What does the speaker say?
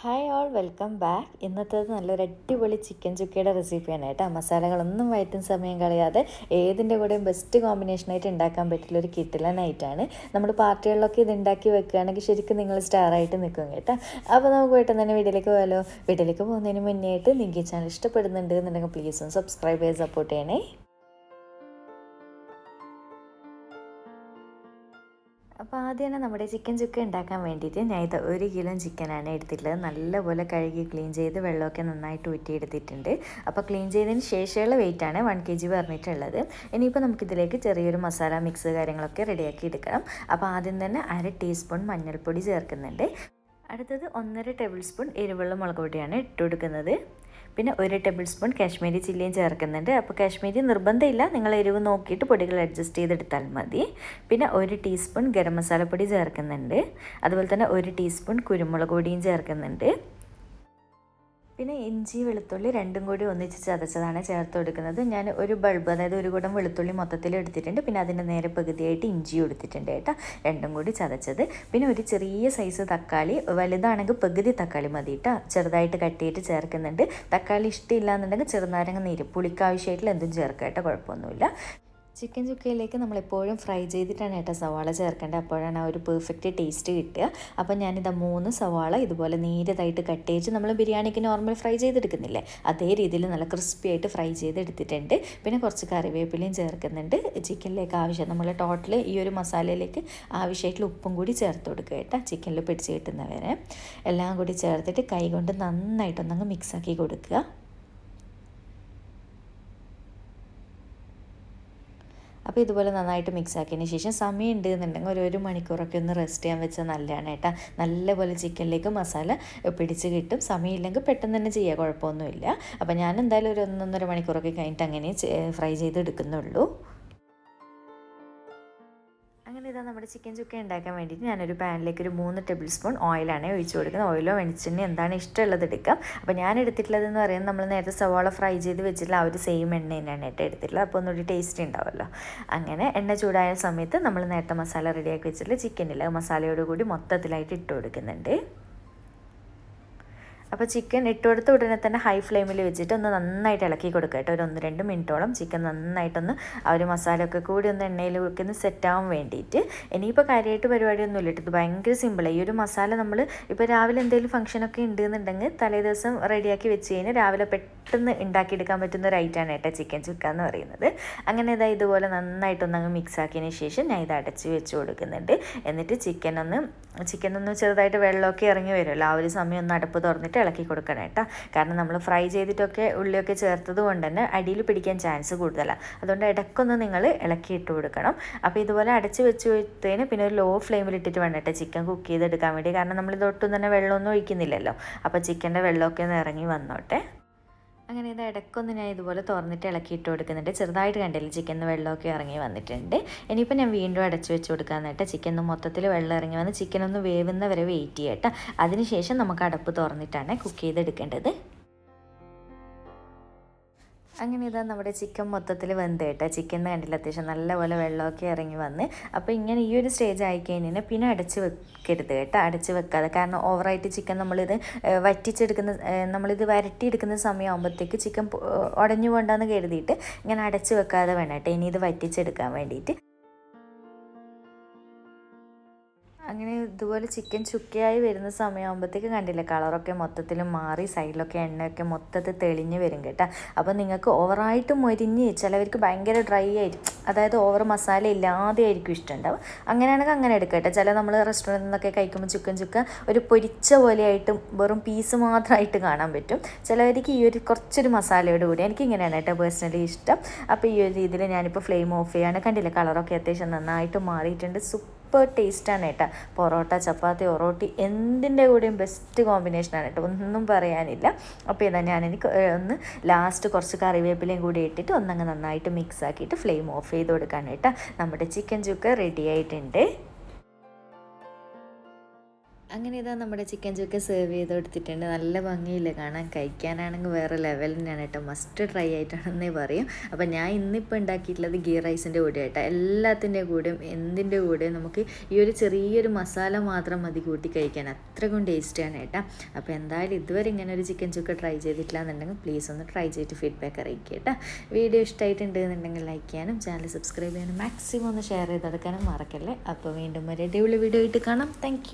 Hi all welcome back ഇന്നത്തേത് നല്ലൊരു അടിപൊളി ചിക്കൻ ചുക്കയുടെ റെസിപ്പിയാണ് കേട്ടോ. മസാലകളൊന്നും വയറ്റും സമയം കളയാതെ ഏതിന്റെ കൂടെയും ബെസ്റ്റ് കോമ്പിനേഷനായിട്ട് ഉണ്ടാക്കാൻ പറ്റില്ല ഒരു കിട്ടില്ല നൈറ്റാണ് നമ്മൾ പാർട്ടികളിലൊക്കെ ഇത് ഉണ്ടാക്കി വെക്കുകയാണെങ്കിൽ ശരിക്കും നിങ്ങൾ സ്റ്റാറായിട്ട് നിൽക്കും കേട്ടോ. അപ്പോൾ നമുക്ക് പെട്ടെന്ന് തന്നെ വീട്ടിലേക്ക് പോയാലോ? വീട്ടിലേക്ക് പോകുന്നതിന് മുന്നേ ആയിട്ട് നിങ്ങൾക്ക് ചാനൽ ഇഷ്ടപ്പെടുന്നുണ്ട് എന്നുണ്ടെങ്കിൽ പ്ലീസ് ഒന്ന് സബ്സ്ക്രൈബ് ചെയ്ത് സപ്പോർട്ട് ചെയ്യണേ. അപ്പോൾ ആദ്യം തന്നെ നമ്മുടെ ചിക്കൻ ചുക്ക ഉണ്ടാക്കാൻ വേണ്ടിയിട്ട് ഞാൻ ഇത് ഒരു കിലോ ചിക്കനാണ് എടുത്തിട്ടുള്ളത്. നല്ലപോലെ കഴുകി ക്ലീൻ ചെയ്ത് വെള്ളമൊക്കെ നന്നായിട്ട് ഊറ്റിയെടുത്തിട്ടുണ്ട്. അപ്പോൾ ക്ലീൻ ചെയ്തതിന് ശേഷമുള്ള വെയിറ്റാണ് വൺ കെ ജി പറഞ്ഞിട്ടുള്ളത്. ഇനിയിപ്പോൾ നമുക്കിതിലേക്ക് ചെറിയൊരു മസാല മിക്സ് കാര്യങ്ങളൊക്കെ റെഡിയാക്കി എടുക്കണം. അപ്പോൾ ആദ്യം തന്നെ അര ടീസ്പൂൺ മഞ്ഞൾപ്പൊടി ചേർക്കുന്നുണ്ട്. അടുത്തത് ഒന്നര ടേബിൾ സ്പൂൺ എരിവുള്ള മുളക് പൊടിയാണ് ഇട്ട് കൊടുക്കുന്നത് പിന്നെ ഒരു ടേബിൾ സ്പൂൺ കാശ്മീരി ചില്ലിയും ചേർക്കുന്നുണ്ട്. അപ്പോൾ കാശ്മീരി നിർബന്ധമില്ല. നിങ്ങൾ എരിവ് നോക്കിയിട്ട് പൊടികൾ അഡ്ജസ്റ്റ് ചെയ്തെടുത്താൽ മതി. പിന്നെ ഒരു ടീസ്പൂൺ ഗരം മസാലപ്പൊടി ചേർക്കുന്നുണ്ട്. അതുപോലെ തന്നെ ഒരു ടീസ്പൂൺ കുരുമുളക് പൊടിയും ചേർക്കുന്നുണ്ട്. പിന്നെ ഇഞ്ചി വെളുത്തുള്ളി രണ്ടും കൂടി ഒന്നിച്ച് ചതച്ചതാണ് ചേർത്ത് കൊടുക്കുന്നത്. ഞാൻ ഒരു ബൾബ് അതായത് ഒരു കൂടം വെളുത്തുള്ളി മൊത്തത്തിൽ എടുത്തിട്ടുണ്ട്. പിന്നെ അതിന്റെ നേരെ പകുതിയായിട്ട് ഇഞ്ചിയും എടുത്തിട്ടുണ്ട് കേട്ടോ. രണ്ടും കൂടി ചതച്ചത്. പിന്നെ ഒരു ചെറിയ സൈസ് തക്കാളി വലുതാണെങ്കിൽ പകുതി തക്കാളി മതി കേട്ടോ. ചെറുതായിട്ട് കട്ടിയിട്ട് ചേർക്കുന്നുണ്ട്. തക്കാളി ഇഷ്ടമില്ല എന്നുണ്ടെങ്കിൽ ചെറുനാരങ്ങ നീര് പുളിക്കാവശ്യമായിട്ടുള്ള എന്തും ചേർക്കാം കേട്ടോ. കുഴപ്പമൊന്നുമില്ല. ചിക്കൻ ചുക്കയിലേക്ക് നമ്മളെപ്പോഴും ഫ്രൈ ചെയ്തിട്ടാണ് കേട്ടോ സവാള ചേർക്കേണ്ടത്. അപ്പോഴാണ് ആ ഒരു പെർഫെക്റ്റ് ടേസ്റ്റ് കിട്ടുക. അപ്പം ഞാനിതാ മൂന്ന് സവാള ഇതുപോലെ നേരിയതായിട്ട് കട്ട് ചെയ്ത് നമ്മൾ ബിരിയാണിക്ക് നോർമൽ ഫ്രൈ ചെയ്തെടുക്കുന്നില്ലേ? അതേ രീതിയിൽ നല്ല ക്രിസ്പി ആയിട്ട് ഫ്രൈ ചെയ്തെടുത്തിട്ടുണ്ട്. പിന്നെ കുറച്ച് കറിവേപ്പിലയും ചേർക്കുന്നുണ്ട്. ചിക്കനിലേക്ക് ആവശ്യം നമ്മൾ ടോട്ടൽ ഈ ഒരു മസാലയിലേക്ക് ആവശ്യമായിട്ടുള്ള ഉപ്പും കൂടി ചേർത്ത് കൊടുക്കുക കേട്ടോ. ചിക്കനിൽ പിടിച്ച് കിട്ടുന്നവരെ. എല്ലാം കൂടി ചേർത്തിട്ട് കൈ കൊണ്ട് നന്നായിട്ടൊന്നങ്ങ് മിക്സാക്കി കൊടുക്കുക. അപ്പോൾ ഇതുപോലെ നന്നായിട്ട് മിക്സ് ആക്കിയതിന് ശേഷം സമയം ഉണ്ട് എന്നുണ്ടെങ്കിൽ ഒരു ഒരു മണിക്കൂറൊക്കെ ഒന്ന് റെസ്റ്റ് ചെയ്യാൻ വെച്ചാൽ നല്ലതാണ് കേട്ടോ. നല്ലപോലെ ചിക്കനിലേക്ക് മസാല പിടിച്ച് കിട്ടും. സമയമില്ലെങ്കിൽ പെട്ടെന്ന് തന്നെ ചെയ്യുക കുഴപ്പമൊന്നുമില്ല. അപ്പോൾ ഞാൻ എന്തായാലും ഒരു ഒന്നൊന്നര മണിക്കൂറൊക്കെ കഴിഞ്ഞിട്ട് അങ്ങനെ ഫ്രൈ ചെയ്ത് എടുക്കുന്നുള്ളൂ. അങ്ങനെ ഇതാ നമ്മുടെ ചിക്കൻ ചുക്ക ഉണ്ടാക്കാൻ വേണ്ടിയിട്ട് ഞാനൊരു പാനിലേക്ക് ഒരു മൂന്ന് ടേബിൾ സ്പൂൺ ഓയിലാണ് ഒഴിച്ചു കൊടുക്കുന്നത്. ഓയിലോ വെളിച്ചെണ്ണ എന്താണ് ഇഷ്ടമുള്ളത് എടുക്കാം. അപ്പോൾ ഞാൻ എടുത്തിട്ടുള്ളതെന്ന് പറയുന്നത് നമ്മൾ നേരത്തെ സവാള ഫ്രൈ ചെയ്ത് വെച്ചിട്ടുള്ള ആ ഒരു സെയിം എണ്ണ തന്നെയാണ് കേട്ടോ എടുത്തിട്ടുള്ളത്. അപ്പോൾ ഒന്നുകൂടി ടേസ്റ്റ് ഉണ്ടാവുമല്ലോ അങ്ങനെ എണ്ണ ചൂടായ സമയത്ത് നമ്മൾ നേരത്തെ മസാല റെഡിയാക്കി വെച്ചിട്ടുള്ള ചിക്കനിൽ മസാലയോടുകൂടി മൊത്തത്തിലായിട്ട് ഇട്ട് കൊടുക്കുന്നുണ്ട്. അപ്പോൾ ചിക്കൻ ഇട്ട് കൊടുത്ത ഉടനെ തന്നെ ഹൈ ഫ്ലെയിമിൽ വെച്ചിട്ട് ഒന്ന് നന്നായിട്ട് ഇളക്കി കൊടുക്കുക കേട്ടോ. ഒരു ഒന്ന് രണ്ട് മിനിറ്റോളം ചിക്കൻ നന്നായിട്ടൊന്ന് ആ ഒരു മസാലയൊക്കെ കൂടി ഒന്ന് എണ്ണയിൽ വെക്കുന്ന സെറ്റാവാൻ വേണ്ടിയിട്ട്. ഇനിയിപ്പോൾ കാര്യമായിട്ട് പരിപാടിയൊന്നുമില്ല ഇത് ഭയങ്കര സിമ്പിളാണ് ഈ ഒരു മസാല നമ്മൾ ഇപ്പോൾ രാവിലെ എന്തെങ്കിലും ഫംഗ്ഷനൊക്കെ ഉണ്ടെന്നുണ്ടെങ്കിൽ തലേ ദിവസം റെഡിയാക്കി വെച്ച് കഴിഞ്ഞാൽ രാവിലെ പെട്ടെന്ന് ഉണ്ടാക്കിയെടുക്കാൻ പറ്റുന്ന ഒരു ഐറ്റമാണ് കേട്ടോ ചിക്കൻ ചുക്ക എന്ന് പറയുന്നത്. അങ്ങനെ ഇതാ ഇതുപോലെ നന്നായിട്ടൊന്ന് അങ്ങ് മിക്സ് ആക്കിയതിന് ശേഷം ഞാൻ ഇത് അടച്ച് വെച്ച് കൊടുക്കുന്നുണ്ട്. എന്നിട്ട് ചിക്കൻ ഒന്ന് ചിക്കൻ ഒന്ന് ചെറുതായിട്ട് വെള്ളമൊക്കെ ഇറങ്ങി വരുമല്ലോ. ആ ഒരു സമയം ഒന്ന് അടപ്പ് തുറന്നിട്ട് ഇളക്കി കൊടുക്കണം കേട്ടോ. കാരണം നമ്മൾ ഫ്രൈ ചെയ്തിട്ടൊക്കെ ഉള്ളിയൊക്കെ ചേർത്തത് കൊണ്ട് തന്നെ അടിയിൽ പിടിക്കാൻ ചാൻസ് കൂടുതലാണ് അതുകൊണ്ട് ഇടയ്ക്കൊന്ന് നിങ്ങൾ ഇളക്കി ഇട്ട് കൊടുക്കണം. അപ്പോൾ ഇതുപോലെ അടച്ച് വെച്ച് കൊടുത്തതിന് പിന്നെ ഒരു ലോ ഫ്ലെയിമിൽ ഇട്ടിട്ട് വേണം ചിക്കൻ കുക്ക് ചെയ്തെടുക്കാൻ വേണ്ടി. കാരണം നമ്മൾ ഇതൊട്ടും തന്നെ വെള്ളമൊന്നും ഒഴിക്കുന്നില്ലല്ലോ. അപ്പോൾ ചിക്കന്റെ വെള്ളമൊക്കെ ഒന്ന് ഇറങ്ങി വന്നോട്ടെ. അങ്ങനെ ഇത് ഇടയ്ക്കൊന്ന് ഞാൻ ഇതുപോലെ തുറന്നിട്ട് ഇളക്കി ഇട്ട് കൊടുക്കുന്നുണ്ട്. ചെറുതായിട്ട് കണ്ടില്ല ചിക്കൻ വെള്ളമൊക്കെ ഇറങ്ങി വന്നിട്ടുണ്ട്. ഇനിയിപ്പോൾ ഞാൻ വീണ്ടും അടച്ചു വെച്ച് കൊടുക്കാൻ കേട്ടോ. ചിക്കൻ മൊത്തത്തിൽ വെള്ളം ഇറങ്ങി വന്ന് ചിക്കൻ ഒന്ന് വേവുന്ന വരെ വെയിറ്റ് ചെയ്യട്ടോ അതിനുശേഷം നമുക്ക് അടപ്പ് തുറന്നിട്ടാണ് കുക്ക് ചെയ്തെടുക്കേണ്ടത്. അങ്ങനെ ഇതാ നമ്മുടെ ചിക്കൻ മൊത്തത്തിൽ വെന്ത് കേട്ടോ. ചിക്കൻ കണ്ടില്ല? അത്യാവശ്യം നല്ലപോലെ വെള്ളമൊക്കെ ഇറങ്ങി വന്ന്. അപ്പോൾ ഇങ്ങനെ ഈ ഒരു സ്റ്റേജ് ആയി കഴിഞ്ഞാൽ പിന്നെ അടച്ച് വെക്കരുത് കേട്ടോ. അടച്ച് വെക്കാതെ. കാരണം ഓവറായിട്ട് ചിക്കൻ നമ്മളിത് വറ്റിച്ചെടുക്കുന്ന നമ്മളിത് വരട്ടിയെടുക്കുന്ന സമയമാകുമ്പോഴത്തേക്ക് ചിക്കൻ ഉടഞ്ഞു പോകണ്ടെന്ന് കരുതിയിട്ട് ഇങ്ങനെ അടച്ച് വെക്കാതെ വേണം കേട്ടോ. ഇനി ഇത് വറ്റിച്ചെടുക്കാൻ വേണ്ടിയിട്ട്. അങ്ങനെ ഇതുപോലെ ചിക്കൻ ചുക്കയായി വരുന്ന സമയമാകുമ്പോഴത്തേക്ക് കണ്ടില്ല കളറൊക്കെ മൊത്തത്തിൽ മാറി സൈഡിലൊക്കെ എണ്ണയൊക്കെ മൊത്തത്തിൽ തെളിഞ്ഞ് വരും കേട്ടോ. അപ്പോൾ നിങ്ങൾക്ക് ഓവറായിട്ട് മൊരിഞ്ഞ് ചിലവർക്ക് ഭയങ്കര ഡ്രൈ ആയിരിക്കും. അതായത് ഓവർ മസാല ഇല്ലാതെ ആയിരിക്കും ഇഷ്ടമുണ്ടാവും അങ്ങനെയാണെങ്കിൽ അങ്ങനെ എടുക്കട്ടെ ചില നമ്മൾ റെസ്റ്റോറന്റിൽ നിന്നൊക്കെ കഴിക്കുമ്പോൾ ചിക്കൻ ചുക്ക ഒരു പൊരിച്ച പോലെയായിട്ടും വെറും പീസ് മാത്രമായിട്ട് കാണാൻ പറ്റും. ചിലവർക്ക് ഈ ഒരു കുറച്ചൊരു മസാലയോട് കൂടി എനിക്ക് ഇങ്ങനെയാണ് കേട്ടോ പേഴ്സണലി ഇഷ്ടം. അപ്പോൾ ഈ ഒരു രീതിയിൽ ഞാനിപ്പോൾ ഫ്ലെയിം ഓഫ് ചെയ്യാണ്. കണ്ടില്ല കളറൊക്കെ അത്യാവശ്യം നന്നായിട്ട് മാറിയിട്ടുണ്ട്. സൂപ്പർ സൂപ്പർ ടേസ്റ്റാണ് കേട്ടോ. പൊറോട്ട ചപ്പാത്തി ഒറോട്ടി എന്തിന്റെ കൂടെയും ബെസ്റ്റ് കോമ്പിനേഷനാണ് കേട്ടോ. ഒന്നും പറയാനില്ല. അപ്പോൾ ഇതാ ഞാൻ എനിക്ക് ഒന്ന് ലാസ്റ്റ് കുറച്ച് കറിവേപ്പിലയും കൂടി ഇട്ടിട്ട് ഒന്നങ്ങ് നന്നായിട്ട് മിക്സ് ആക്കിയിട്ട് ഫ്ലെയിം ഓഫ് ചെയ്ത് കൊടുക്കാൻ കേട്ടോ. നമ്മുടെ ചിക്കൻ ചുക്ക റെഡി ആയിട്ടുണ്ട്. അങ്ങനെ ഇതാ നമ്മുടെ ചിക്കൻ ചുക്ക സെർവ് ചെയ്ത് കൊടുത്തിട്ടുണ്ട് നല്ല ഭംഗിയില്ല കാണാൻ. കഴിക്കാനാണെങ്കിൽ വേറെ ലെവൽ തന്നെയാണ് കേട്ടോ. മസ്റ്റ് ട്രൈ ആയിട്ടാണെന്നേ പറയും. അപ്പം ഞാൻ ഇന്നിപ്പോൾ ഉണ്ടാക്കിയിട്ടുള്ളത് ഗീ റൈസിന്റെ കൂടെ കേട്ടോ. എല്ലാത്തിന്റെ കൂടെയും എന്തിന്റെ കൂടെയും നമുക്ക് ഈ ഒരു ചെറിയൊരു മസാല മാത്രം മതി കൂട്ടി കഴിക്കാൻ. അത്രക്കും ടേസ്റ്റിയാണ് കേട്ടോ. അപ്പോൾ എന്തായാലും ഇതുവരെ ഇങ്ങനെ ഒരു ചിക്കൻ ചുക്ക ട്രൈ ചെയ്തിട്ടില്ല എന്നുണ്ടെങ്കിൽ പ്ലീസ് ഒന്ന് ട്രൈ ചെയ്തിട്ട് ഫീഡ്ബാക്ക് അറിയിക്കുക കേട്ടോ. വീഡിയോ ഇഷ്ടമായിട്ടുണ്ട് എന്നുണ്ടെങ്കിൽ ലൈക്ക് ചെയ്യാനും ചാനൽ സബ്സ്ക്രൈബ് ചെയ്യാനും മാക്സിമം ഒന്ന് ഷെയർ ചെയ്തെടുക്കാനും മറക്കല്ലേ. അപ്പോൾ വീണ്ടും ഒരു അടിപൊളി വീഡിയോ ആയിട്ട് കാണാം. താങ്ക്